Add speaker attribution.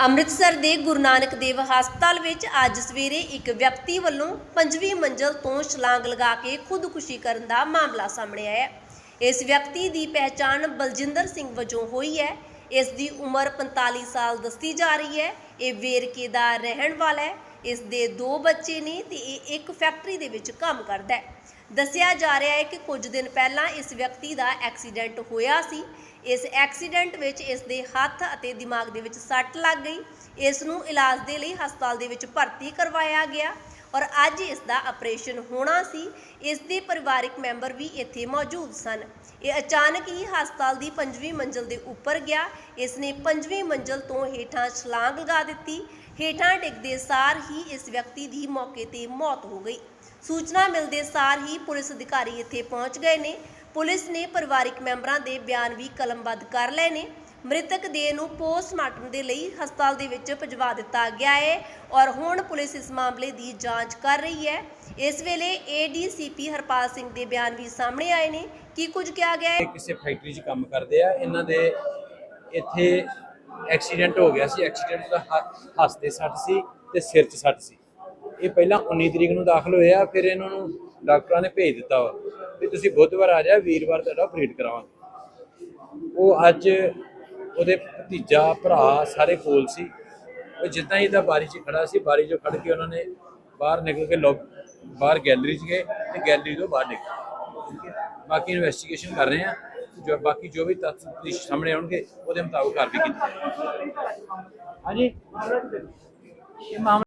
Speaker 1: ਅੰਮ੍ਰਿਤਸਰ ਦੇ ਗੁਰੂ ਨਾਨਕ ਦੇਵ ਹਸਪਤਾਲ ਵਿੱਚ ਅੱਜ ਸਵੇਰੇ ਇੱਕ ਵਿਅਕਤੀ ਵੱਲੋਂ ਪੰਜਵੀਂ ਮੰਜ਼ਲ ਤੋਂ ਛਲਾਂਗ ਲਗਾ ਕੇ ਖੁਦਕੁਸ਼ੀ ਕਰਨ ਦਾ ਮਾਮਲਾ ਸਾਹਮਣੇ ਆਇਆ ਹੈ। ਇਸ ਵਿਅਕਤੀ ਦੀ ਪਹਿਚਾਣ ਬਲਜਿੰਦਰ ਸਿੰਘ ਵਜੋਂ ਹੋਈ ਹੈ। ਇਸ ਦੀ ਉਮਰ 45 ਸਾਲ ਦੱਸੀ ਜਾ ਰਹੀ ਹੈ। ਇਹ ਵੇਰਕੇ ਦਾ ਰਹਿਣ ਵਾਲਾ ਹੈ। ਇਸ ਦੇ ਦੋ ਬੱਚੇ ਨੇ ਤੇ ਇਹ ਇੱਕ ਫੈਕਟਰੀ ਦੇ ਵਿੱਚ ਕੰਮ ਕਰਦਾ ਹੈ। ਦੱਸਿਆ ਜਾ ਰਿਹਾ ਹੈ ਕਿ ਕੁਝ ਦਿਨ ਪਹਿਲਾਂ ਇਸ ਵਿਅਕਤੀ ਦਾ ਐਕਸੀਡੈਂਟ ਹੋਇਆ ਸੀ। ਇਸ ਐਕਸੀਡੈਂਟ ਵਿੱਚ ਇਸ ਦੇ ਹੱਥ ਅਤੇ ਦਿਮਾਗ ਦੇ ਵਿੱਚ ਸੱਟ ਲੱਗ ਗਈ। ਇਸ ਨੂੰ ਇਲਾਜ ਦੇ ਲਈ ਹਸਪਤਾਲ ਦੇ ਵਿੱਚ ਭਰਤੀ ਕਰਵਾਇਆ ਗਿਆ। ਔਰ ਅੱਜ ਇਸ ਦਾ ਆਪਰੇਸ਼ਨ ਹੋਣਾ ਸੀ ਇਸ ਦੇ ਪਰਿਵਾਰਕ ਮੈਂਬਰ ਵੀ ਇੱਥੇ ਮੌਜੂਦ ਸਨ। ਇਹ ਅਚਾਨਕ ਹੀ ਹਸਪਤਾਲ ਦੀ ਪੰਜਵੀਂ ਮੰਜ਼ਲ ਦੇ ਉੱਪਰ ਗਿਆ। ਇਸ ਨੇ ਪੰਜਵੀਂ ਮੰਜ਼ਲ ਤੋਂ ਹੇਠਾਂ ਛਲਾਂਗ ਲਗਾ ਦਿੱਤੀ। ਹੇਠਾਂ ਡਿੱਗਦੇ ਸਾਰ ਹੀ ਇਸ ਵਿਅਕਤੀ ਦੀ ਮੌਕੇ ਤੇ ਮੌਤ ਹੋ ਗਈ। ਸੂਚਨਾ ਮਿਲਦੇ ਸਾਰ ਹੀ ਪੁਲਿਸ ਅਧਿਕਾਰੀ ਇੱਥੇ ਪਹੁੰਚ ਗਏ ਨੇ। ਪੁਲਿਸ ਨੇ ਪਰਿਵਾਰਕ ਮੈਂਬਰਾਂ ਦੇ ਬਿਆਨ ਵੀ ਕਲਮਬੱਧ ਕਰ ਲਏ ਨੇ। ਮ੍ਰਿਤਕ ਦੇਹ ਨੂੰ ਪੋਸਟਮਾਰਟਮ ਦੇ ਲਈ ਹਸਪਤਾਲ ਦੇ ਵਿੱਚ ਭਿਜਵਾ ਦਿੱਤਾ ਗਿਆ ਹੈ ਔਰ ਹੁਣ ਪੁਲਿਸ ਇਸ ਮਾਮਲੇ ਦੀ ਜਾਂਚ ਕਰ ਰਹੀ ਹੈ। ਇਸ ਵੇਲੇ ਏਡੀਸੀਪੀ ਹਰਪਾਲ ਸਿੰਘ ਦੇ ਬਿਆਨ ਵੀ ਸਾਹਮਣੇ ਆਏ ਨੇ। ਕੀ ਕੁਝ ਕਿਹਾ ਗਿਆ ਹੈ?
Speaker 2: ਕਿਸੇ ਫੈਕਟਰੀ 'ਚ ਕੰਮ ਕਰਦੇ ਆ। ਇਹਨਾਂ ਦੇ ਇੱਥੇ ਐਕਸੀਡੈਂਟ ਹੋ ਗਿਆ ਸੀ। ਐਕਸੀਡੈਂਟ ਦਾ ਹ- ਸੱਟ ਸੀ ਤੇ ਸਿਰ 'ਚ ਸੱਟ ਸੀ। ਇਹ ਪਹਿਲਾਂ 19 ਤਰੀਕ ਨੂੰ ਦਾਖਲ ਹੋਇਆ। ਫਿਰ ਇਹਨਾਂ ਨੂੰ ਡਾਕਟਰਾਂ ਨੇ ਭੇਜ ਦਿੱਤਾ ਵਾ। ਵੀ ਤੁਸੀਂ ਬੁੱਧਵਾਰ ਆ ਜਾ ਵੀਰਵਾਰ ਤੁਹਾਡਾ ਆਪਰੇਟ ਕਰਾਵਾਂਗੇ। ਉਹ ਅੱਜ ਉਹਦੇ ਭਤੀਜਾ, ਭਰਾ ਸਾਰੇ ਕੋਲ ਸੀ। ਉਹ ਜਿੱਦਾਂ ਹੀ ਦਾ ਬਾਰੀ 'ਚ ਖੜਾ ਸੀ, ਬਾਰੀ 'ਚੋਂ ਖੜ ਕੇ ਉਹਨਾਂ ਨੇ ਬਾਹਰ ਨਿਕਲ ਕੇ ਲੋਕ, ਬਾਹਰ ਗੈਲਰੀ 'ਚ ਗਏ ਤੇ ਗੈਲਰੀ ਤੋਂ ਬਾਹਰ ਨਿਕਲੇ। ਠੀਕ ਬਾਕੀ ਇਨਵੈਸਟੀਗੇਸ਼ਨ ਕਰ ਰਹੇ ਆ ਜੋ ਬਾਕੀ ਜੋ ਵੀ ਤੱਥ ਸਾਹਮਣੇ ਆਉਣਗੇ, ਉਹਦੇ ਮੁਤਾਬਕ ਕਾਰਵਾਈ ਕੀਤੀ ਹਾਂਜੀ। ਇਹ ਮਾਮਲਾ